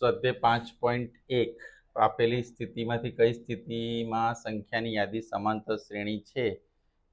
સ્વાધ્યાય પાંચ પોઈન્ટ એક. આપેલી સ્થિતિમાંથી કઈ સ્થિતિમાં સંખ્યાની યાદી સમાંતર શ્રેણી છે?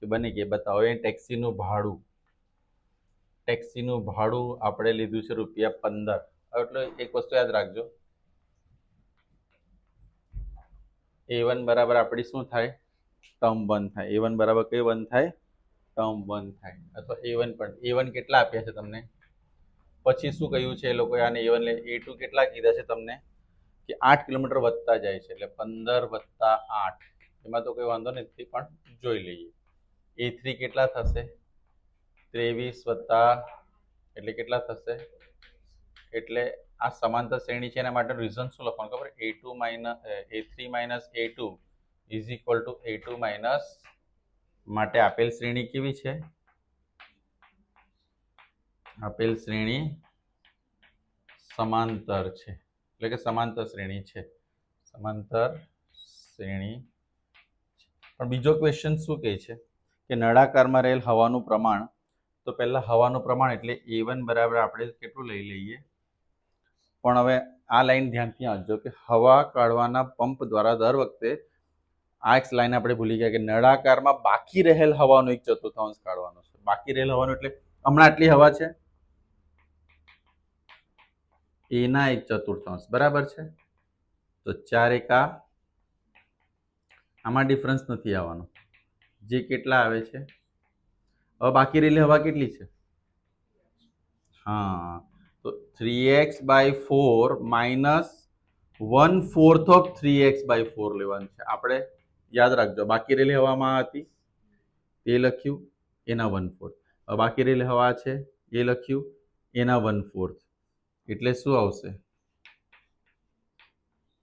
કે બને કે? બતાવો. એ ટેક્સીનું ભાડું. ટેક્સીનું ભાડું આપણે લીધું છે રૂપિયા પંદર. એટલે એક વસ્તુ યાદ રાખજો. એ વન બરાબર આપણી શું થાય? ટર્મ વન થાય. એ વન બરાબર કઈ વન થાય? ટર્મ વન થાય. અથવા એ વન પણ. એ વન કેટલા આપ્યા છે તમને? પછી શું કહ્યું છે એ લોકોએ આને લે એ ટુ કેટલા કીધા છે તમને કે આઠ કિલોમીટર વધતા જાય છે, એટલે પંદર વત્તા આઠ. એમાં તો કોઈ વાંધો નથી, પણ જોઈ લઈએ. એ થ્રી કેટલા થશે? ત્રેવીસ વત્તા એટલે કેટલા થશે? એટલે આ સમાંતર શ્રેણી છે એના માટે રીઝન શું લખવાનું ખબર? A two minus A three minus A two is equal to A two minus માટે આપેલ શ્રેણી કેવી છે? આપેલ શ્રેણી સમાંતર છે. એટલે કે સમાંતર શ્રેણી છે. સમાંતર શ્રેણી પણ બીજો ક્વેશ્ચન શું કહે છે? કે નળાકારમાં રહેલ હવાનું પ્રમાણ, તો પહેલાં હવાનું પ્રમાણ એટલે એ વન બરાબર આપણે કેટલું લઈ લઈએ? પણ હવે આ લાઈન ધ્યાનથી વાંચજો કે હવા કાઢવાના પંપ દ્વારા દર વખતે આ એક લાઈન આપણે ભૂલી ગયા કે નળાકારમાં બાકી રહેલ હવાનો એક ચતુર્થાંશ કાઢવાનો છે. બાકી રહેલ હવાનું એટલે હમણાં આટલી હવા છે? એના એક ચતુર્થાંશ, બરાબર છે? તો ચાર એકા આમાં ડિફરન્સ નથી આવવાનો. જે કેટલા આવે છે? હવે બાકી રહેલી હવા કેટલી છે? હા, તો three x by four minus one fourth of three x by four લેવાનું છે. આપણે યાદ રાખજો, બાકી રહેલી હવામાં હતી, એ લખ્યું એના વન ફોર્થ બાકી રહેલી હવા છે, એ લખ્યું એના વન ફોર્થ એટલે શું આવશે?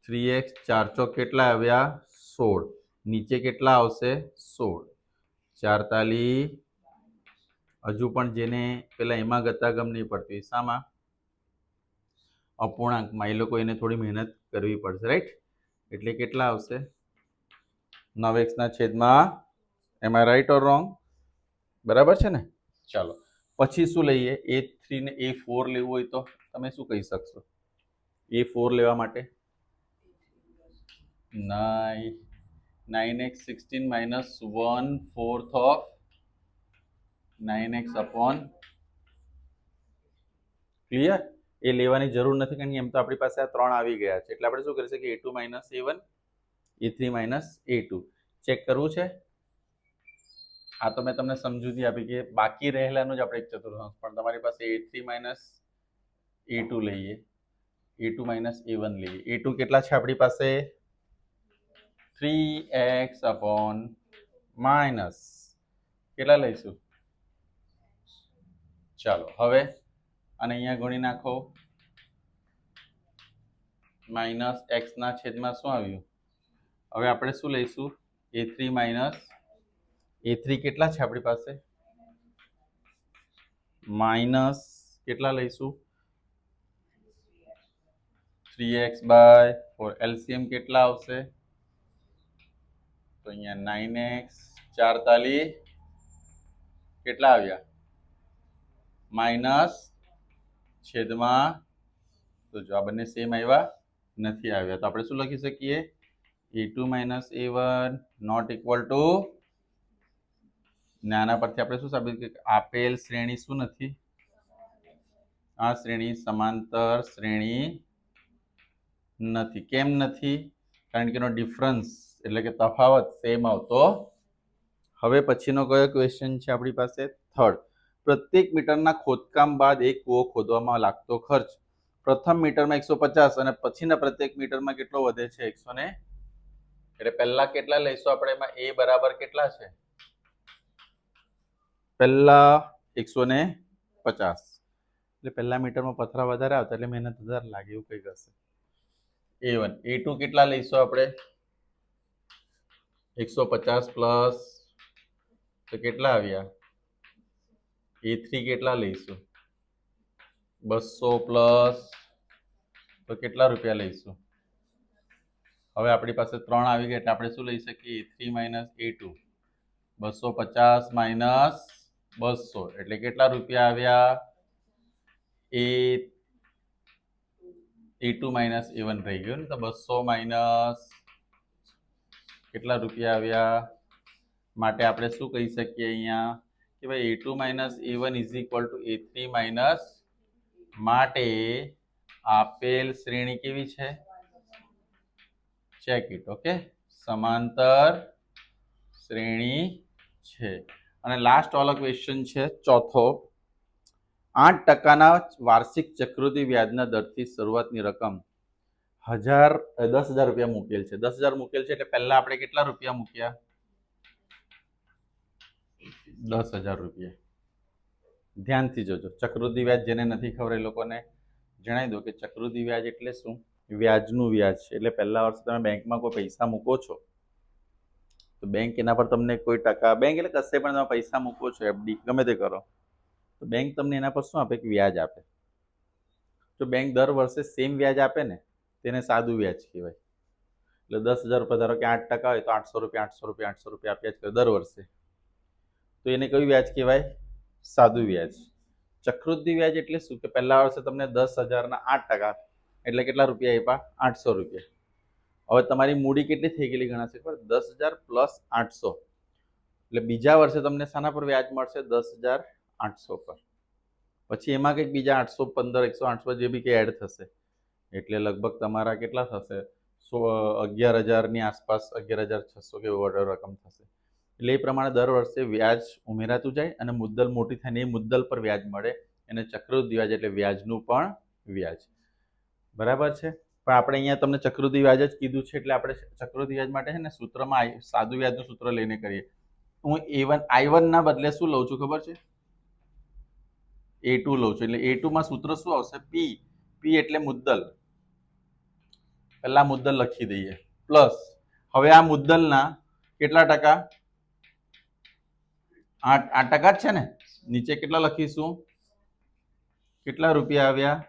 થ્રી એક્સ ચાર ચોક કેટલા આવ્યા? સોળ. નીચે કેટલા આવશે? સોળ. ચાર તાલી હજુ પણ જેને પેલા એમાં ગતાગમ નહીં પડતી. શામાં? અપૂર્ણાંકમાં. એ લોકો એને થોડી મહેનત કરવી પડશે રાઈટ એટલે કેટલા આવશે? નવ એક્સના છેદમાં એમાં રાઈટ ઓર રોંગ બરાબર છે ને? ચાલો. પછી શું લઈએ? એ થ્રી ને એ ફોર લેવું હોય તો તમે શું કહી શકશો? એ ફોર લેવા માટે? Nine nine x sixteen minus one fourth of nine x upon clear એ લેવાની જરૂર નથી કારણ કે એમ તો આપણી પાસે આ ત્રણ આવી ગયા છે. એટલે આપણે શું કરી શકીએ? A two minus A one A three minus A two check કરવું છે? આ તો મેં તમને સમજૂતી આપી કે બાકી રહેલાનું જ આપણે એક ચતુર્થાંશ, પણ તમારી પાસે A three minus A two લઈએ A two minus A one લઈએ. એ ટુ કેટલા છે આપણી પાસે? થ્રી એક્સ અપોન માઇનસ કેટલા લઈશું? ચાલો, હવે અને અહીંયા ગુણી નાખો. માઇનસ એક્સના છેદમાં શું આવ્યું? હવે આપણે શું લઈશું? A three minus A three કેટલા છે આપણી પાસે? માઇનસ કેટલા લઈશું? Three x by four LCM કેટલા આવશે? તો અહીંયા નાઇન એક્સ ચાર તાલી કેટલા આવ્યા? માઇનસ છેદમાં, તો જો આ બંને સેમ આવ્યા, નથી આવ્યા. તો આપણે શું લખી શકીએ? A two minus A one not equal to ને આના પરથી આપણે શું સાબિત કે આપેલ શ્રેણી શું નથી? આ શ્રેણી સમાંતર શ્રેણી નથી. કેમ નથી? કારણ કે એનો ડિફરન્સ એટલે કે તફાવત સેમ આવતો હવે પછીનો કયો ક્વેશ્ચન છે આપણી પાસે? થર્ડ પ્રત્યેક મીટરના ખોદકામ બાદ એક કૂવો ખોદવામાં લાગતો ખર્ચ. પ્રથમ મીટરમાં એકસો પચાસ અને પછીના પ્રત્યેક મીટરમાં કેટલો વધે છે? એકસો ને એટલે પહેલા કેટલા લઈશું આપણે એમાં? એ બરાબર કેટલા છે? પહેલા એકસો ને પચાસ. એટલે પહેલા મીટરમાં પથરા વધારે આવતા એટલે મહેનત વધારે લાગે એવું કંઈક હશે. એ વન એ ટુ કેટલા લઈશું આપણે? એકસો પચાસ પ્લસ તો કેટલા આવ્યા? એ થ્રી કેટલા લઈશું? બસો પ્લસ તો કેટલા રૂપિયા લઈશું? હવે આપણી પાસે ત્રણ આવી ગયા એટલે આપણે શું લઈ શકીએ? A three minus A two બસો પચાસ માઇનસ બસો. એટલે કેટલા રૂપિયા આવ્યા? એ A two minus A one રહી ગયું ને, તો બસો માઇનસ કેટલા રૂપિયા આવ્યા? માટે આપણે શું કહી શકીએ અહીંયા? કે ભાઈ, A two minus A one is equal to A three minus માટે આપેલ શ્રેણી કેવી છે? Check it, okay? સમાંતર શ્રેણી છે. અને લાસ્ટ વાળો ક્વેશ્ચન છે, ચોથો. આઠ ટકાના વાર્ષિક ચક્રવૃદ્ધિ વ્યાજના દરથી શરૂઆતની રકમ હજાર દસ હજાર રૂપિયા મૂકેલ છે. દસ હજાર મૂકેલ છે એટલે પહેલા આપણે કેટલા રૂપિયા મૂક્યા? દસ હજાર રૂપિયા. ધ્યાનથી જોજો. ચક્રવૃદ્ધિ વ્યાજ જેને નથી ખબર એ લોકોને જણાવી દો કે ચક્રવૃદ્ધિ વ્યાજ એટલે શું? વ્યાજનું વ્યાજ એટલે પહેલા વર્ષે તમે બેંકમાં કોઈ પૈસા મૂકો છો તો બેંક એના પર તમને કોઈ ટકા બેંક એટલે કશે પણ તમે પૈસા મૂકો છો એફડી ગમે તે કરો, તો બેંક તમને એના પર શું આપે? કે વ્યાજ આપે. જો બેંક દર વર્ષે સેમ વ્યાજ આપે ને તેને સાદું વ્યાજ કહેવાય. એટલે દસ હજાર રૂપિયા ધારો કે આઠ ટકા હોય તો આઠસો રૂપિયા આઠસો રૂપિયા આઠસો રૂપિયા આપ્યા જ કરે દર વર્ષે. તો એને કયું વ્યાજ કહેવાય? સાદું વ્યાજ. ચક્રવૃદ્ધિ વ્યાજ એટલે શું? કે પહેલા વર્ષે તમને દસ હજારના આઠ ટકા, એટલે કેટલા રૂપિયા આપ્યા? આઠસો રૂપિયા. હવે તમારી મૂડી કેટલી થઈ ગયેલી ગણાશે ખબર? દસ હજાર પ્લસ આઠસો. એટલે બીજા વર્ષે તમને શાના પર વ્યાજ મળશે દસ હજાર આઠસો પર. પછી એમાં કંઈક બીજા આઠસો પંદર, એકસો આઠસો જે બી કંઈ એડ થશે. એટલે લગભગ તમારા કેટલા થશે? સો અગિયાર હજારની આસપાસ અગિયાર હજાર છસો કે વોટર રકમ થશે. એટલે એ પ્રમાણે દર વર્ષે વ્યાજ ઉમેરાતું જાય અને મુદ્દલ મોટી થાય એ મુદ્દલ પર વ્યાજ મળે. એને ચક્રવૃદ્ધિ વ્યાજ એટલે વ્યાજનું પણ વ્યાજ. બરાબર છે? પણ આપણે અહીંયા તમને ચક્રવૃદ્ધિ વ્યાજ જ કીધું છે, એટલે આપણે ચક્રવૃદ્ધિ વ્યાજ માટે છે ને સૂત્રમાં સાદું વ્યાજનું સૂત્ર લઈને કરીએ. હું એ વન આઈ વનના બદલે શું લઉં છું, ખબર છે? એ ટુ લઉં છું, એટલે એ ટુમાં સૂત્ર શું આવશે? પી પી એટલે મુદ્દલ. પહેલા મુદ્દલ લખી દઈએ. પ્લસ હવે આ મુદ્દલના કેટલા ટકા? આઠ આઠ ટકા જ છે ને? નીચે કેટલા લખીશું? કેટલા રૂપિયા આવ્યા?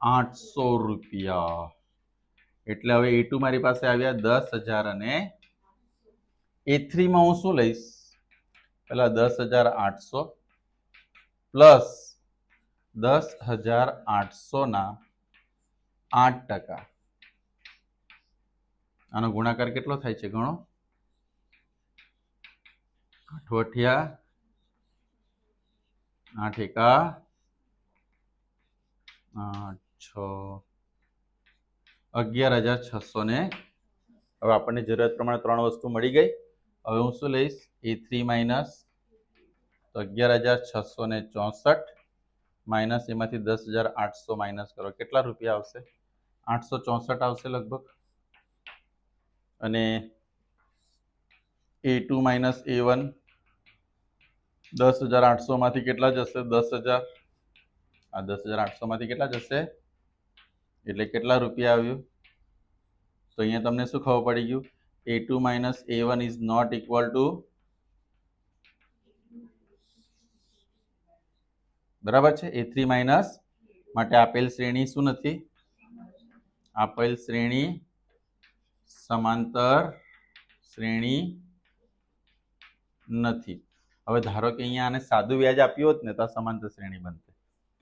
આઠસો રૂપિયા. એટલે હવે એ ટુ મારી પાસે આવ્યા દસ હજાર અને એ થ્રીમાં હું શું લઈશ? પેલા દસ હજાર આઠસો પ્લસ દસ હજાર આઠસોના આઠ ટકા. આનો ગુણાકાર કેટલો થાય છે ગણો? અઠવઠિયા આઠ એકા આઠ. છ. અગિયાર હજાર છસો ને. હવે આપણને જરૂરિયાત પ્રમાણે ત્રણ વસ્તુ મળી ગઈ. હવે હું શું લઈશ? A three minus. તો અગિયાર હજાર છસો ને ચોસઠ માઇનસ એમાંથી દસ હજાર આઠસો માઇનસ કરો. કેટલા રૂપિયા આવશે? આઠસો ચોસઠ આવશે લગભગ. અને A two minus A one દસ હજાર આઠસોમાંથી કેટલા જશે? દસ હજાર. આ દસ હજાર આઠસોમાંથી કેટલા જશે? એટલે કેટલા રૂપિયા આવ્યું? તો અહીંયા તમને શું ખબર પડી ગયું? A two minus A one is not equal to બરાબર છે? એ થ્રી માઇનસ માટે આપેલ શ્રેણી શું નથી? આપેલ શ્રેણી સમાંતર શ્રેણી નથી. હવે ધારો કે અહીંયા આને સાદું વ્યાજ આપ્યું હોત ને તો સમાંતર શ્રેણી બનશે.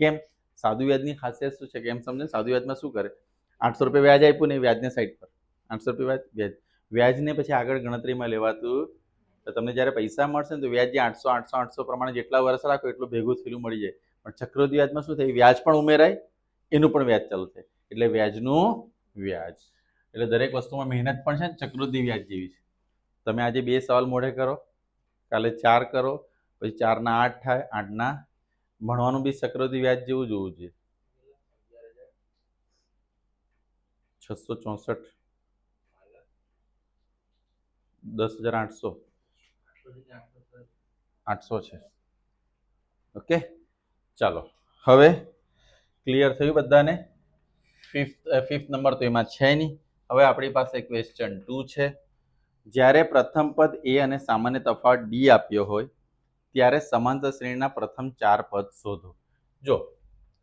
કેમ? સાદું વ્યાજની ખાસિયત શું છે? કે એમ સમજે સાદું વ્યાજમાં શું કરે? આઠસો રૂપિયા વ્યાજ આપ્યું ને વ્યાજને સાઈડ પર. આઠસો રૂપિયા વ્યાજ વ્યાજ. વ્યાજને પછી આગળ ગણતરીમાં લેવાતું, તો તમને જ્યારે પૈસા મળશે ને, તો વ્યાજ જે આઠસો આઠસો આઠસો પ્રમાણે જેટલા વર્ષ રાખો એટલું ભેગું થયેલું મળી જાય. પણ ચક્રવૃદ્ધિ વ્યાજમાં શું થાય? વ્યાજ પણ ઉમેરાય, એનું પણ વ્યાજ ચાલુ થાય. એટલે વ્યાજનું વ્યાજ. એટલે દરેક વસ્તુમાં મહેનત પણ છે ને, ચક્રવૃદ્ધિ વ્યાજ જેવી છે. તમે આજે બે સવાલ મોઢે કરો, કાલે ચાર કરો, પછી ચારના આઠ થાય, આઠના ભણવાનું બી ચક્રવૃદ્ધિ વ્યાજ જેવું જોવું જોઈએ. છસો ચોસઠ. દસ હજાર આઠસો. આઠસો છે. ઓકે? ચાલો. હવે ક્લિયર થયું બધાને? ફિફ્થ ફિફ્થ નંબર તો એમાં છે નહીં. હવે આપણી પાસે ક્વેશ્ચન ટુ છે. જ્યારે પ્રથમ પદ એ અને સામાન્ય તફાવત ડી આપ્યો હોય ત્યારે સમાંતર શ્રેણીના પ્રથમ ચાર પદ શોધો. જો,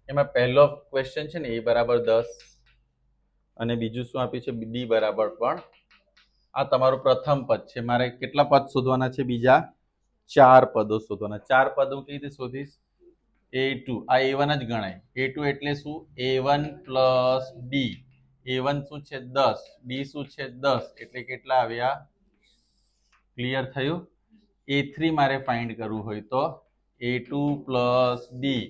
એમાં પહેલો ક્વેશ્ચન છે ને, એ બરાબર દસ. અને બીજું શું આપ્યું છે? ડી બરાબર પણ. આ તમારું પ્રથમ પદ છે. મારે કેટલા પદ શોધવાના છે? બીજા ચાર પદો શોધવાના. ચાર પદ હું કેવી રીતે શોધીશ? એ ટુ આ એ વન જ ગણાય. એ ટુ એટલે શું? A one plus D A one શું છે? દસ. ડી શું છે? દસ. એટલે કેટલા આવ્યા? ક્લિયર થયું? એ થ્રી મારે ફાઇન્ડ કરવું હોય તો એ ટુ પ્લસ ડી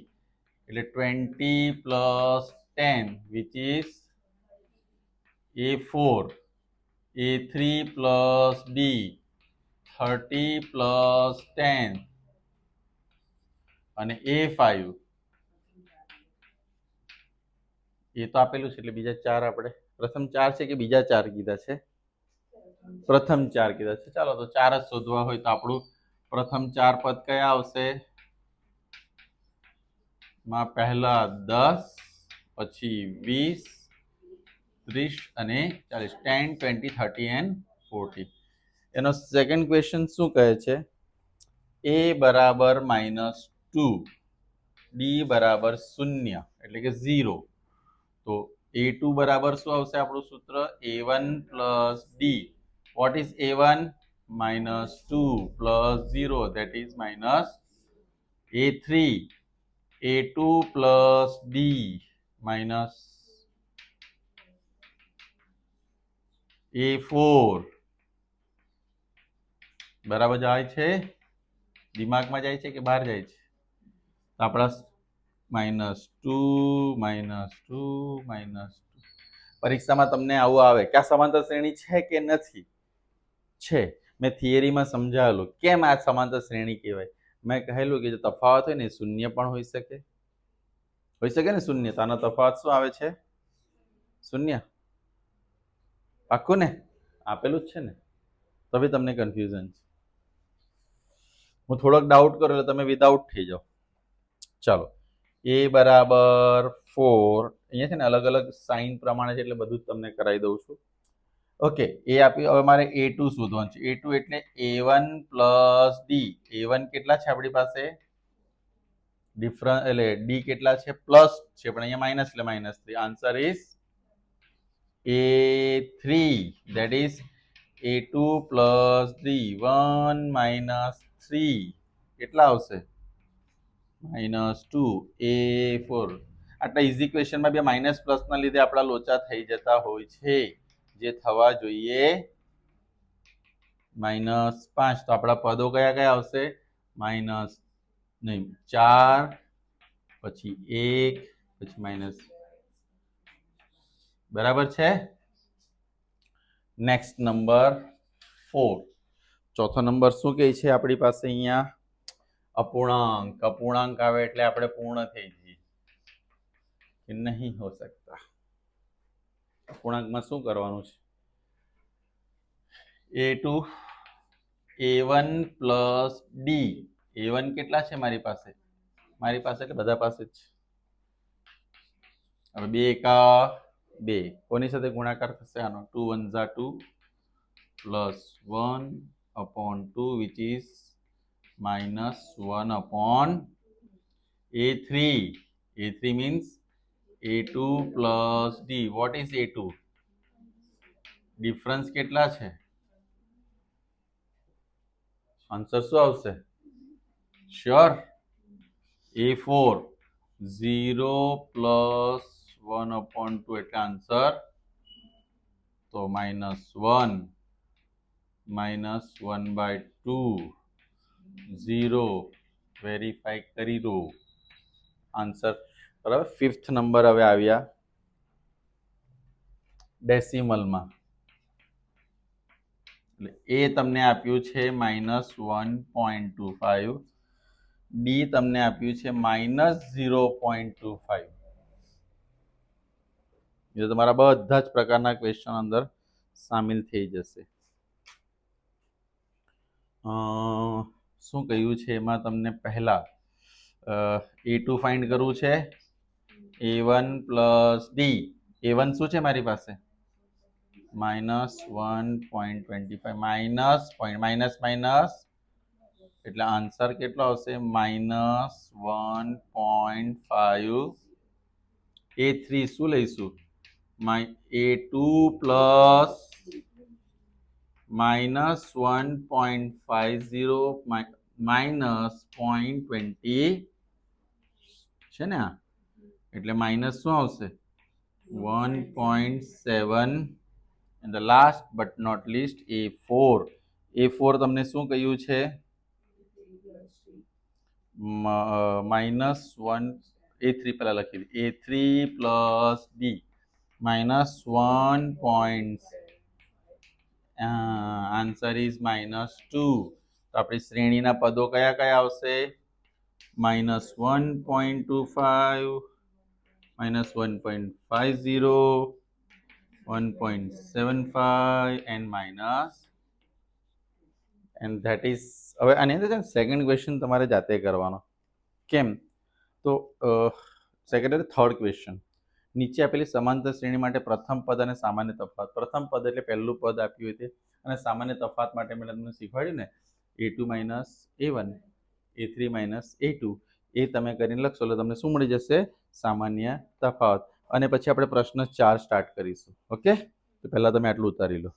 એટલે twenty plus ten which is A four A three plus D thirty plus ten અને એ ફાઈવ એ તો આપેલું છે, એટલે બીજા ચાર આપણે. પ્રથમ ચાર છે કે બીજા ચાર કીધા છે? પ્રથમ ચાર કીધા છે. ચાલો, તો ચાર જ શોધવા હોય તો આપણું પ્રથમ ચાર પદ કયા આવશે? માં પહેલા દસ, પછી વીસ, ત્રીસ અને ચાલીસ. Ten, twenty, thirty and forty. એનો સેકન્ડ ક્વેશ્ચન શું કહે છે? એ બરાબર માઇનસ ટુ ડી બરાબર શૂન્ય, એટલે કે ઝીરો તો એ ટુ બરાબર શું આવશે આપણું સૂત્ર? A one plus D what is A one minus two plus zero is minus minus A three A two plus D minus A four બરાબર જાય છે? દિમાગમાં જાય છે કે બહાર જાય છે? આપણા minus two minus two minus two પરીક્ષામાં તમને આવું આવે. કે આ સમાંતર શ્રેણી છે કે નથી? છે. મેં થિયરીમાં સમજાવેલું. કેમ આ સમાંતર શ્રેણી કહેવાય? મેં કહેલું કે જે તફાવત હોય ને શૂન્ય પણ હોઈ શકે. હોઈ શકે ને શૂન્ય? તો તફાવત શું આવે છે? શૂન્ય? પાક્કું ને? આપેલું જ છે ને? તો બી તમને કન્ફ્યુઝન છે. હું થોડોક ડાઉટ કરું એટલે તમે વિધાઉટ થઈ જાઓ. ચાલો. એ બરાબર ફોર અહીંયા છે ને અલગ અલગ સાઇન પ્રમાણે છે એટલે બધું જ તમને કરાવી દઉં છું. ઓકે, એ આપી, હવે મારે એ ટુ શોધવાનું છે. એ ટુ એટલે A one plus D A one કેટલા છે આપણી પાસે? ડિફરન્સ એટલે ડી કેટલા છે? પ્લસ છે, પણ અહીંયા માઇનસ એટલે minus three answer is a three that is a two plus three one minus three કેટલા આવશે? માઇનસ ટુ એ ફોર આટલા ઇઝી ક્વેશ્ચનમાં બી માઇનસ પ્લસના લીધે આપણા લોચા થઈ જતા હોય છે. જે થવા જોઈએ? માઇનસ પાંચ. તો આપણા પદો કયા કયા આવશે? માઇનસ નહીં, ચાર, પછી એક, પછી માઇનસ. બરાબર છે? નેક્સ્ટ નંબર ફોર ચોથો નંબર શું કહે છે આપણી પાસે અહીંયા? અપૂર્ણાંક. અપૂર્ણાંક આવે એટલે આપણે પૂર્ણ થઈ જઈએ. કે નહીં હો શકતા? અપૂર્ણાંકમાં શું કરવાનું છે? A two A one plus D A one કેટલા છે મારી પાસે? મારી પાસે એટલે બધા પાસે જ છે. હવે બે એકા બે. કોની સાથે ગુણાકાર થશે આનો? Two one Jha two plus one upon two which is minus 1 upon a3 a3 means a2 plus d, what is a2 difference કેટલા છે? આન્સર શું આવશે? Sure A four zero plus one upon two એટલે આન્સર તો minus one minus one by two zero verify કરી દો. Answer બરાબર? Fifth number હવે આવ્યા. ડેસિમલમાં એટલે એ તમને આપ્યું છે minus one point two five D તમને આપ્યું છે minus zero point two five એ તમારા બધા જ પ્રકારના ક્વેશ્ચન અંદર સામેલ થઈ જશે. શું કહ્યું છે એમાં તમને પહેલા? એ ટુ ફાઇન્ડ કરવું છે. A one plus D A one શું છે મારી પાસે? Minus one point twenty five minus point minus minus એટલે આન્સર કેટલો આવશે? Minus one point five A three શું લઈશું? My A two plus minus one point five zero minus point twenty છે ને આ? એટલે માઇનસ શું આવશે? One point seven and the last but not least A four A four તમને શું કહ્યું છે? માઇનસ વન એ થ્રી પહેલાં લખી દીધી A three plus B minus one point answer answer minus two તો આપણી શ્રેણીના પદો કયા કયા આવશે? Minus one point two 1.25 minus 1.50, 1.75 and minus. And that is હવે આની અંદર છે ને સેકન્ડ ક્વેશ્ચન તમારે જાતે કરવાનો. કેમ? તો સેકન્ડ અને થર્ડ ક્વેશ્ચન નીચે આપેલી સમાંતર શ્રેણી માટે પ્રથમ પદ અને સામાન્ય તફાત પ્રથમ પદ એટલે પહેલું પદ આપ્યું હતું. અને સામાન્ય તફાત માટે મેં તમને શીખવાડ્યું ને A two minus A one A three minus A two એ તમે કરીને લખશો એટલે તમને શું મળી જશે? સામાન્ય તફાવત. અને પછી આપણે પ્રશ્ન ચાર સ્ટાર્ટ કરીશું. ઓકે તો પહેલાં તમે આટલું ઉતારી લો.